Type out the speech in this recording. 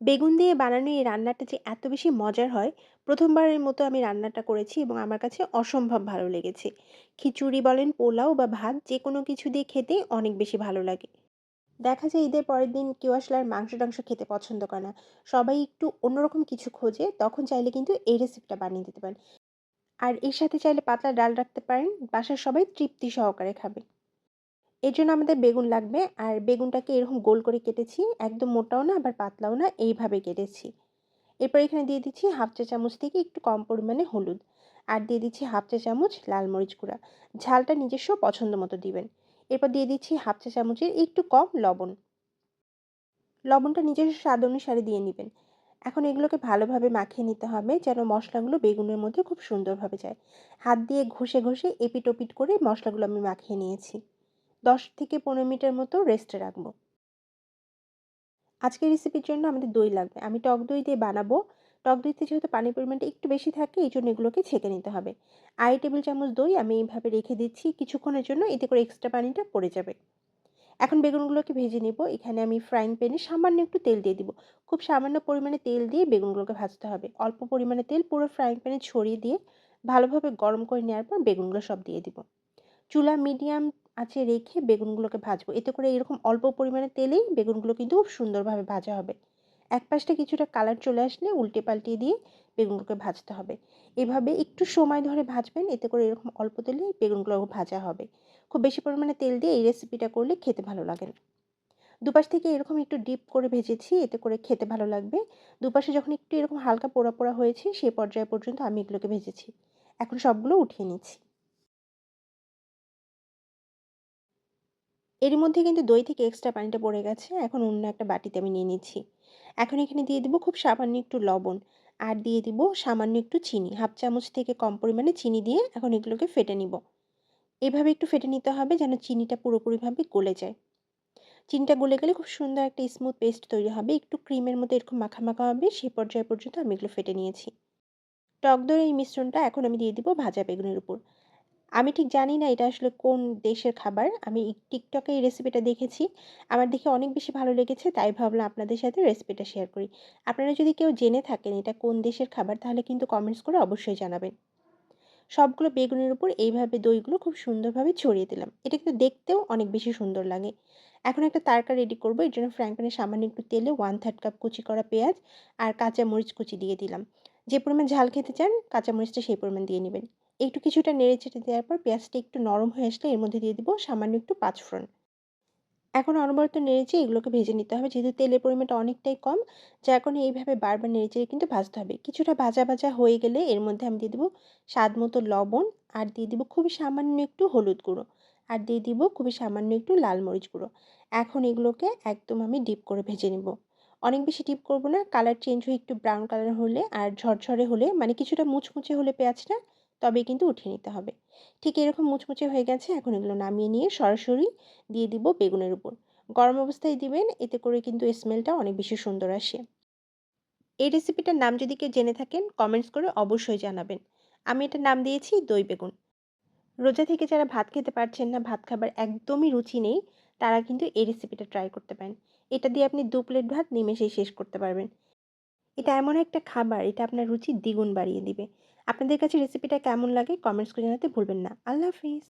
বেগুন দিয়ে বানানো এই রান্নাটা যে এত বেশি মজার হয়, প্রথমবারের মতো আমি রান্নাটা করেছি এবং আমার কাছে অসম্ভব ভালো লেগেছে। খিচুড়ি বলেন, পোলাও বা ভাত যে কোনো কিছু দিয়ে খেতে অনেক বেশি ভালো লাগে। দেখা যায় ঈদের পরের দিন কেউ আসলে আর মাংস-টাংস খেতে পছন্দ করে না। সবাই একটু অন্যরকম কিছু খোঁজে, তখন চাইলে কিন্তু এই রেসিপিটা বানিয়ে দিতে পারেন। আর এর সাথে চাইলে পাতলা ডাল রাখতে পারেন, বাসার সবাই তৃপ্তি সহকারে খাবে। এর জন্য আমাদের বেগুন লাগবে। আর বেগুনটাকে এরকম গোল করে কেটেছি। একদম মোটাও না, আবার পাতলাও না, এইভাবে কেটেছি। এরপর এখানে দিয়ে দিচ্ছি হাফ চা চামচ থেকে একটু কম পরিমাণে হলুদ। আর দিয়ে দিচ্ছি হাফ চা চামচ লাল মরিচ গুঁড়া। ঝালটা নিজস্ব পছন্দ মতো দিবেন। এরপর দিয়ে দিচ্ছি হাফ চা চামচের একটু কম লবণ। লবণটা নিজস্ব স্বাদ অনুসারে দিয়ে নেবেন। এখন এগুলোকে ভালোভাবে মাখিয়ে নিতে হবে যেন মশলাগুলো বেগুনের মধ্যে খুব সুন্দরভাবে যায়। হাত দিয়ে ঘষে ঘষে এপিট ওপিট করে মশলাগুলো আমি মাখিয়ে নিয়েছি। দশ থেকে পনেরো মিনিটের মতো রেস্টে রাখব। আজকের রেসিপির জন্য আমাদের দই লাগবে। আমি টক দই দিয়ে বানাবো। টক দইতে যেহেতু পানির পরিমাণটা একটু বেশি থাকে, এই জন্য এগুলোকে ছেঁকে নিতে হবে। আড়াই টেবিল চামচ দই আমি এইভাবে রেখে দিচ্ছি। কিছুক্ষণের জন্য এতে করে এক্সট্রা পানিটা পড়ে যাবে। এখন বেগুনগুলোকে ভেজে নেব। এখানে আমি ফ্রাইং প্যানে সামান্য একটু তেল দিয়ে দিব। খুব সামান্য পরিমাণে তেল দিয়ে বেগুনগুলোকে ভাজতে হবে। অল্প পরিমাণে তেল পুরো ফ্রাইং প্যানে ছড়িয়ে দিয়ে ভালোভাবে গরম করে নেওয়ার পর বেগুনগুলো সব দিয়ে দিব। চুলা মিডিয়াম আঁচে রেখে বেগুনগুলোকে ভাজবো। এতে করে এরকম অল্প পরিমাণে তেলেই বেগুনগুলো কিন্তু খুব সুন্দরভাবে ভাজা হবে। এক পাশটা কিছুটা কালার চলে আসলে উল্টে পাল্টিয়ে দিয়ে বেগুনগুলোকে ভাজতে হবে। এভাবে একটু সময় ধরে ভাজবেন, এতে করে এরকম অল্প তেলে বেগুনগুলো ভাজা হবে। খুব বেশি পরিমাণে তেল দিয়ে এই রেসিপিটা করলে খেতে ভালো লাগে দুপাশ থেকে এরকম একটু ডিপ করে ভেজেছি, এতে করে খেতে ভালো লাগবে। দুপাশে যখন একটু এরকম হালকা পোড়া পোড়া হয়েছে সেই পর্যায় পর্যন্ত আমি এগুলোকে ভেজেছি। এখন সবগুলো উঠিয়ে নিচ্ছি। এর মধ্যে কিন্তু দই থেকে এক্সট্রা পানিটা পড়ে গেছে। এখন অন্য একটা বাটিতে আমি নিয়ে নিচ্ছি। এখন এখানে দিয়ে দিব খুব সামান্য একটু লবণ। আর দিয়ে দিব সামান্য একটু চিনি। হাফ চামচ থেকে কম পরিমাণে চিনি দিয়ে এখন এগুলোকে ফেটে নিব। এভাবে একটু ফেটে নিতে হবে যেন চিনিটা পুরোপুরিভাবে গলে যায়। চিনিটা গলে গেলে খুব সুন্দর একটা স্মুথ পেস্ট তৈরি হবে। একটু ক্রিমের মতো এরকম মাখা মাখা হবে। সেই পর্যায় পর্যন্ত আমি এগুলো ফেটে নিয়েছি। টক দইয়ের এই মিশ্রণটা এখন আমি দিয়ে দিব ভাজা বেগুনের উপর। আমি ঠিক জানি না এটা আসলে কোন দেশের খাবার। আমি টিকটকে এই রেসিপিটা দেখেছি। আমার দেখে অনেক বেশি ভালো লেগেছে, তাই ভাবলাম আপনাদের সাথে রেসিপিটা শেয়ার করি। আপনারা যদি কেউ জেনে থাকেন এটা কোন দেশের খাবার, তাহলে কিন্তু কমেন্টস করে অবশ্যই জানাবেন। সবগুলো বেগুনের উপর এইভাবে দইগুলো খুব সুন্দরভাবে ছড়িয়ে দিলাম। এটা কিন্তু দেখতেও অনেক বেশি সুন্দর লাগে। এখন একটা তারকা রেডি করব, এর জন্য ফ্রাইং প্যানে সামান্য একটু তেলে ওয়ান থার্ড কাপ কুচি করা পেঁয়াজ আর কাঁচা মরিচ কুচি দিয়ে দিলাম। যে পরিমাণ ঝাল খেতে চান কাঁচা মরিচটা সেই পরিমাণ দিয়ে নেবেন। একটু কিছুটা নেড়ে চেটে দেওয়ার পর পেঁয়াজটা একটু নরম হয়ে আসলে এর মধ্যে দিয়ে দিব সামান্য একটু পাঁচফোড়ন। এখন অনবরত নেড়েচে এগুলোকে ভেজে নিতে হবে যেহেতু তেলের পরিমাণটা অনেকটাই কম, যার কারণে এইভাবে বারবার নেড়েচেড়ে কিন্তু ভাজতে হবে। কিছুটা ভাজা ভাজা হয়ে গেলে এর মধ্যে আমি দিয়ে দেবো স্বাদ মতো লবণ আর দিয়ে দিব খুবই সামান্য একটু হলুদ গুঁড়ো আর দিয়ে দিব খুবই সামান্য একটু লাল মরিচ গুঁড়ো। এখন এগুলোকে একদম আমি ডিপ করে ভেজে নেব। অনেক বেশি ডিপ করব না, কালার চেঞ্জ হয়ে একটু ব্রাউন কালার হলে আর ঝরঝরে হলে মানে কিছুটা মুচমুচে হলে পেঁয়াজটা তবেই কিন্তু উঠিয়ে নিতে হবে। ঠিক এরকম মুচমুচে হয়ে গেছে, এখন এগুলো নামিয়ে নিয়ে সরাসরি দিয়ে দিব বেগুনের উপর। গরম অবস্থায় দিবেন, এতে করে কিন্তু স্মেলটা অনেক বেশি সুন্দর আসে। এই রেসিপিটার নাম যদি কেউ জেনে থাকেন কমেন্টস করে অবশ্যই জানাবেন। আমি এটা নাম দিয়েছি, দই বেগুন। রোজা থেকে যারা ভাত খেতে পারছেন না, ভাত খাবার একদমই রুচি নেই, তারা কিন্তু এই রেসিপিটা ট্রাই করতে পারেন। এটা দিয়ে আপনি দু প্লেট ভাত নিমেষেই শেষ করতে পারবেন। এটা এমন একটা খাবার, এটা আপনার রুচি দ্বিগুণ বাড়িয়ে দিবে। আপনাদের কাছে রেসিপিটা কেমন লাগে কমেন্টস করে জানাতে ভুলবেন না। আল্লাহ হাফিজ।